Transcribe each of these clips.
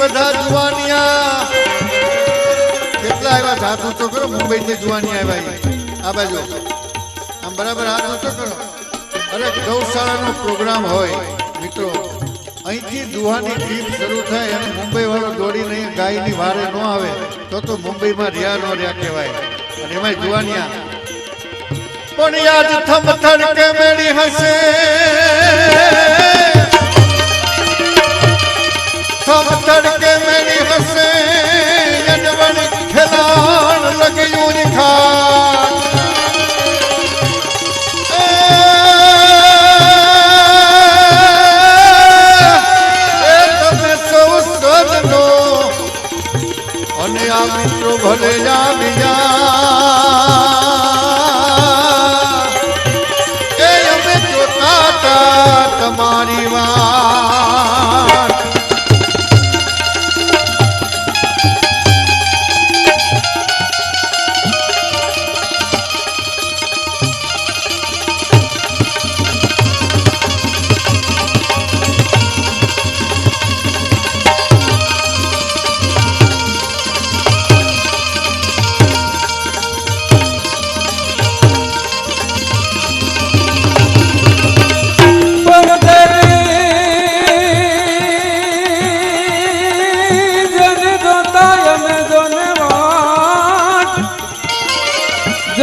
બધા જુવાનિયા. કેટલા આવ્યા? હાથ ઊંચો કરો મુંબઈ થી જુવાની આવ્યા આ બાજુ. આમ બરાબર હાથ ઊંચો અરે, ગૌશાળાનો પ્રોગ્રામ હોય, મિત્રો. અહીંથી દુહાની ગીત શરૂ થાય અને મુંબઈ વાળો નહીં, ગાયની વારે ન આવે, તો તો મુંબઈમાં રહ્યા ન રહ્યા કહેવાય. અને એમાં જુવાનિયા. પણ યાદ થમ થડકે મેળી હશે.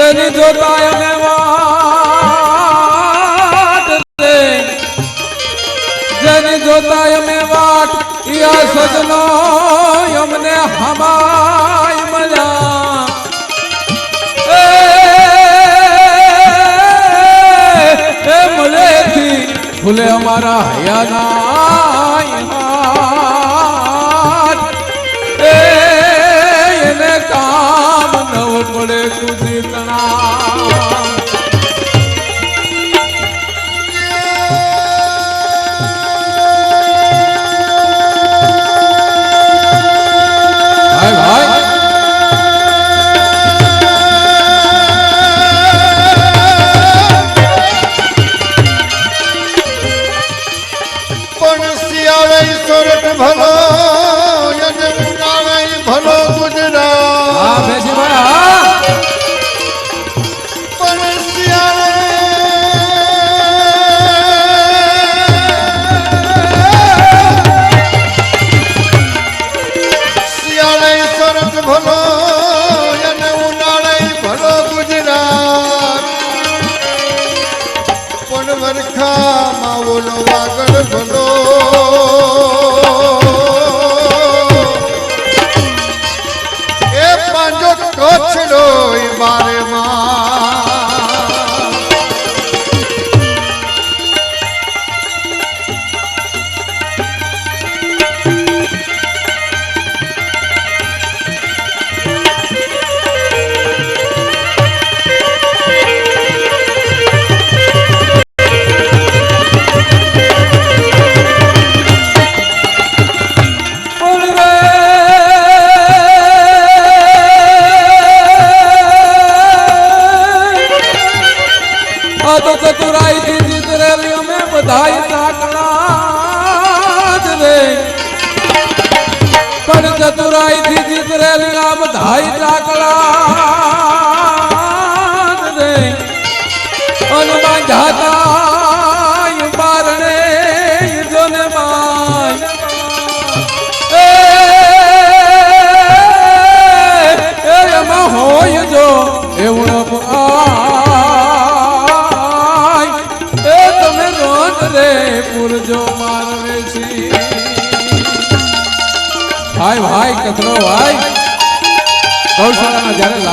જન જોતા અમે વાટ જન જોતા અમે વાટ, યા સજનો અમને હમાય મળ્યા. એ મળેથી ફૂલે અમારા હૈયાના કામ નવ પડે કુદી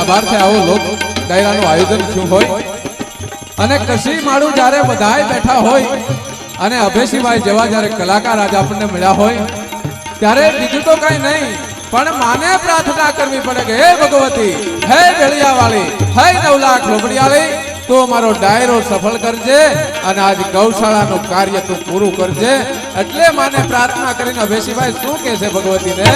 જ્યારે આવો લોક ડાયરાનું આયોજન થયું હોય. અને કશી માળું જ્યારે બધાય બેઠા હોય અને અભયસિંહભાઈ જેવા જ્યારે કલાકાર આજે આપણને મળ્યા હોય, ત્યારે બીજું તો કઈ નહીં, પણ માને પ્રાર્થના કરવી પડે કે હે ભગવતી, હે ઢળિયાવાળી હે નવ લાખ લોબડિયાળી તું અમારો ડાયરો સફળ કરજે અને આજ ગૌશાળાનું કાર્ય તું પૂરું કરજે. એટલે માને પ્રાર્થના કરીને અભેસીભાઈ શું કહે છે ભગવતીને?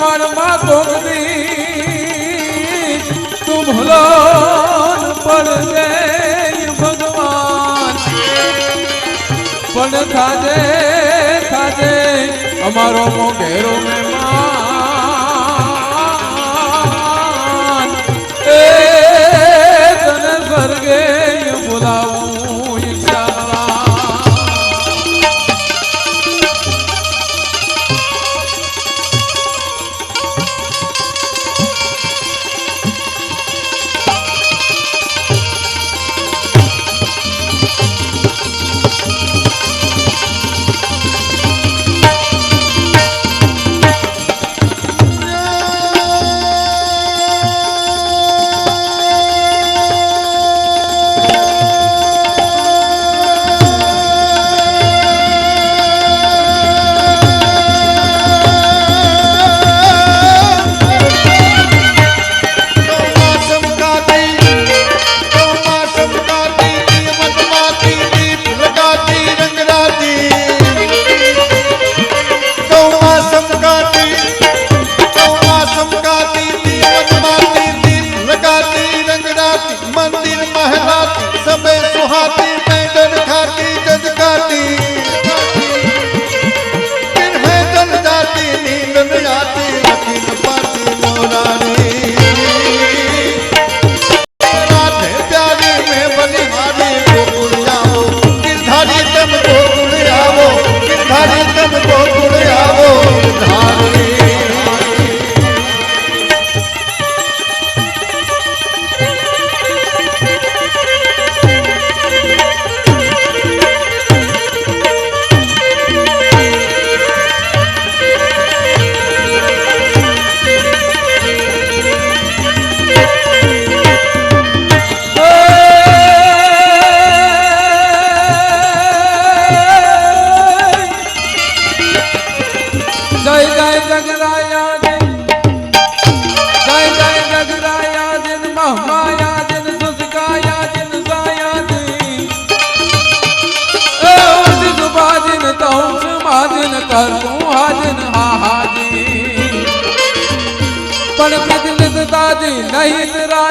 আমার মা বগদি તુમલોન પડે ભગવાન પણ થાજે થાજે અમારો મોઘેરો મહેમાન એ તને સ્વર્ગે રાજન હાજી પણ મિદલત તાજી નહીં રા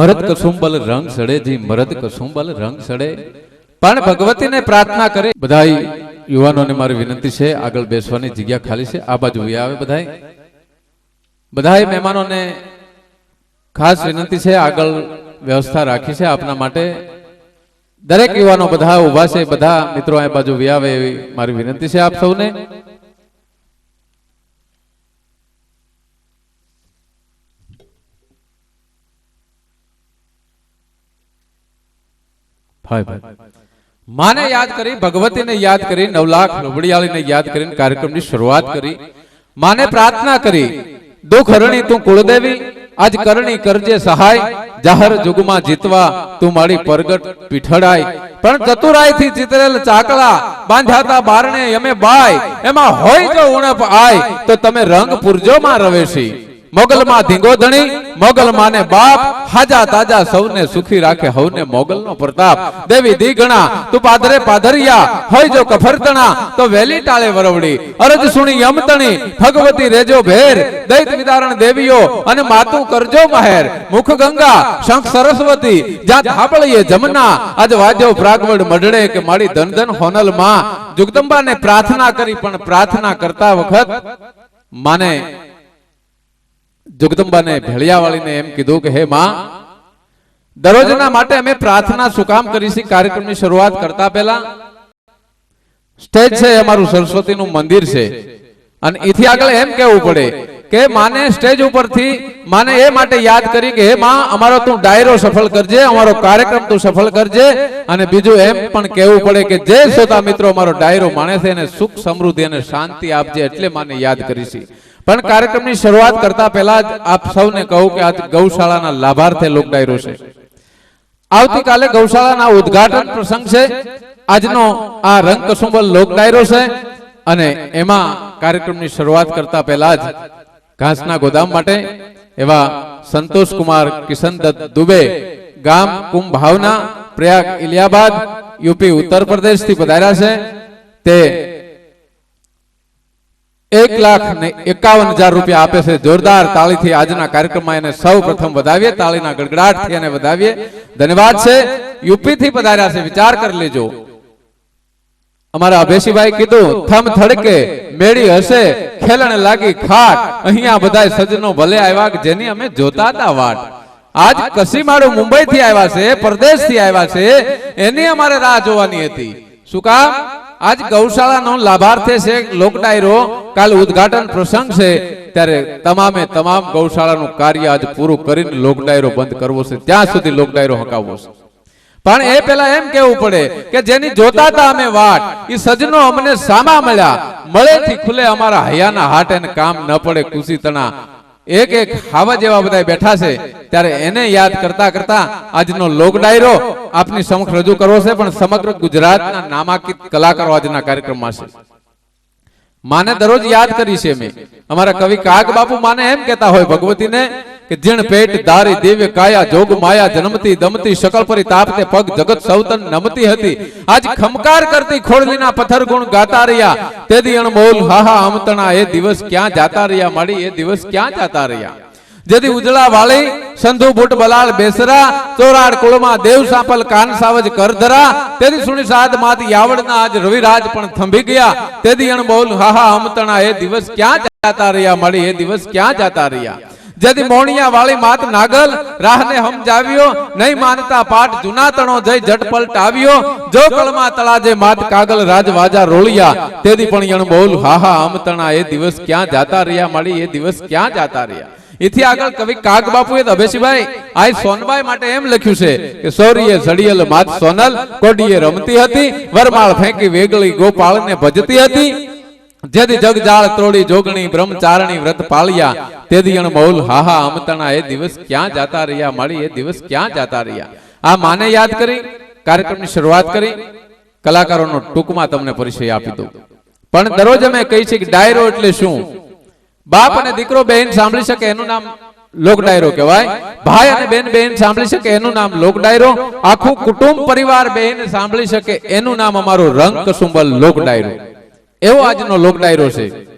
મરદ કસુંબલ રંગ સડે જી, મરદ કસુંબલ રંગ સડે. પણ ભગવતીને પ્રાર્થના કરે. બધા યુવાનોને મારી વિનંતી છે, આગળ બેસવાની જગ્યા ખાલી છે. આ બાજુ આવે બધા બધા મહેમાનોને ખાસ વિનંતી છે, આગળ વ્યવસ્થા રાખી છે આપના માટે. દરેક યુવાનો બધા ઊભા છે, બધા મિત્રો આ બાજુ વ્યાવે એવી મારી વિનંતી છે આપ સૌને. માને યાદ કરી, ભગવતીને યાદ કરી નવલાખ લોબડિયાળીને યાદ કરીને કાર્યક્રમની શરૂઆત કરી. માને પ્રાર્થના કરી, દુઃખ હરણી તું કુળદેવી, આજ કરણી કરજે સહાય. જાહેર જુગમાં જીતવા તું મારી પરગટ પીઠડાય પણ ચતુરાઈથી ચિતરેલ ચાકળા બાંધાતા બારણે, અમે બાય, એમાં હોય જો ઉણપ આય, તો તમે રંગ પુરજો માં રવેશી. મોગલ માં ધીંગો ધણી મોગલ માને બાપ હાજા તાજા સૌને સુખી રાખે હવને મોગલ નો પ્રતાપ. દેવી દીગણા તું પાદરે પાધરિયા હોય જો કફરતણા તો વેલી ટાળે વરવડી. અરજ સુણી યમતણી ભગવતી રેજો ભેર. દૈત વિદારણ દેવીઓ અને માતું કરજો મહેર. મુખ ગંગા શંખ સરસ્વતી જ્યાં થાપળીએ જમના. આજ વાજ્યો પ્રાગવડ મઢડે કે મારી ધનધન ધન હોનલમાં જગદંબાને પ્રાર્થના કરી પણ પ્રાર્થના કરતા વખત માને જગદંબાને, ભેળિયાવાળીને એમ કીધું કે, હે માં, દરરોજના માટે અમે પ્રાર્થના શું કામ કરી છે કાર્યક્રમની શરૂઆત કરતા પહેલા સ્ટેજ છે અમારું સરસ્વતીનું મંદિર છે. અને એથી આગળ એમ કેવું પડે કે માને સ્ટેજ ઉપરથી માને એ માટે યાદ કરી કે, હે માં, અમારો તું ડાયરો સફળ કરજે, અમારો કાર્યક્રમ તું સફળ કરજે. અને બીજું એમ પણ કહેવું પડે કે, જે શ્રોતા મિત્રો અમારો ડાયરો માણે છે, એને સુખ સમૃદ્ધિ અને શાંતિ આપજે, એટલે માને યાદ કરી છે પણ કાર્યક્રમની શરૂઆત કરતા પહેલા જ આપ સૌને કહું કે આ ગૌશાળાના લાભાર્થે લોક ડાયરો છે. આવતીકાલે ગૌશાળાના ઉદ્ઘાટન પ્રસંગ છે. આજનો આ રંગ લોક ડાયરો છે અને એમાં કાર્યક્રમની શરૂઆત કરતા પહેલા જ ઘાસના ગોદામ માટે એવા સંતોષ કુમાર કિશનદત્ત દુબે, ગામ કુંભ પ્રયાગ ઇલિયાબાદ, યુપી ઉત્તર પ્રદેશથી પધાર્યા છે. તે એક લાખ ને એકાવન હજાર રૂપિયા આપે છે. જોરદાર તાળીથી આજના કાર્યક્રમમાં એને સૌ પ્રથમ વધાવીએ. તાળીના ગડગડાટથી એને વધાવીએ. ધન્યવાદ છે. યુપી થી પધાર્યા છે. વિચાર કરી લેજો. અમારા અભેશીભાઈ કીધું, થમ થડકે, મેળી હશે, ખેલણ લાગી ખાટ. અહીંયા બધા સજનો ભલે આવ્યા જેની અમે જોતા હતા વાટ. આજ કસીમાળું મુંબઈ થી આવ્યા છે પરદેશથી આવ્યા છે. એની અમારે રાહ જોવાની હતી. શું કામ? આજ ગૌશાળાનો લાભાર્થે છે લોક ડાયરો. કાલ ઉદઘાટન પ્રસંગ છે. ત્યારે તમામે તમામ ગૌશાળાનું કાર્ય આજ પૂરું કરીને લોક ડાયરો બંધ કરવો છે. ત્યાં સુધી લોક ડાયરો હકાવવો છે. પણ એ પેલા એમ કેવું પડે કે જેની જોતા હતા અમે વાટ એ સજનો અમને સામા મળ્યા. મળેથી ખુલે અમારા હૈયાના હાટ એને કામ ન પડે, ખુશી તણા. એક એક હાવા જેવા બધા બેઠા છે, ત્યારે એને યાદ કરતા કરતા આજનો લોક ડાયરો આપની સમક્ષ રજૂ કરવો છે, પણ સમગ્ર ગુજરાતના નામાંકિત કલાકારો આજના કાર્યક્રમમાં છે. માને દરરોજ યાદ કરી છે મેં. અમારા કવિ કાગ બાપુ માને એમ કહેતા હોય ભગવતીને કે જીણ પેટ દારી દિવ્ય કાયા જોગ માયા જન્મતી દમતી શકલ પરી તાપતે પગ જગત સૌતન નમતી હતી. આજ ખમકાર કરતી ખોડલીના પથ્થર ગુણ ગાતા રહ્યા. તેદી અણમોલ હાહા અમતણા એ દિવસ ક્યાં જાતા રહ્યા માડી, એ દિવસ ક્યાં જાતા રહ્યા. જેથી ઉજળા વાળી સંધુ બુટ બલાળ બેસરા, ચોરાડ કુળમાં દેવ સાંપલ કાન સાવજ કરધરા. તેદી સુણી સાદ માત યાવડના આજ રવિરાજ પણ થંભી ગયા. તેદી અણબોલ હાહા અમતણા એ દિવસ ક્યાં જાતા રહ્યા મળી એ દિવસ ક્યાં જાતા રહ્યા. જેથી મોણિયા વાળી માત નાગલ રાહને સમજાવ્યો, નહીં માનતા પાઠ જુનાતણો જઈ ઝટપલટ આવ્યો. જો કળમાં તળાજે માત કાગલ રાજવાજા રોળિયા, તેથી પણ યણ બોલ હાહા અમતણા એ દિવસ ક્યાં જાતા રહ્યા, મળી, એ દિવસ ક્યાં જાતા રહ્યા? એથી આગળ કવિ કાગ બાપુએ એ અભેશીભાઈ આ સોનબાઈ માટે એમ લખ્યું છે કે, સૌરીએ સડિયલ માત સોનલ, કોડીએ રમતી હતી, વરમાળ ફેંકી વેગળી ગોપાળને ભજતી હતી. જેથી જગજાળ ત્રોડી જોગણી, બ્રહ્મચારણી વ્રત પાળ્યા. તેથી અણ બહુલ હાહા અમતણા, એ દિવસ ક્યાં જાતા રહ્યા? મળી, એ દિવસ ક્યાં જાતા રહ્યા? આ માને યાદ કરી? કાર્યક્રમની શરૂઆત કરી? કલાકારોનો ટૂંકમાં તમને પરિચય આપી દઉં. પણ દરરોજ અમે કહી છીએ કે ડાયરો એટલે શું? બાપ અને દીકરો બહેન સાંભળી શકે એનું નામ લોક ડાયરો કહેવાય. ભાઈ અને બેન બહેન સાંભળી શકે એનું નામ લોક ડાયરો આખું કુટુંબ પરિવાર બહેન સાંભળી શકે એનું નામ અમારું રંગ કસુંબલ લોક ડાયરો એવો આજનો લોક ડાયરો છે.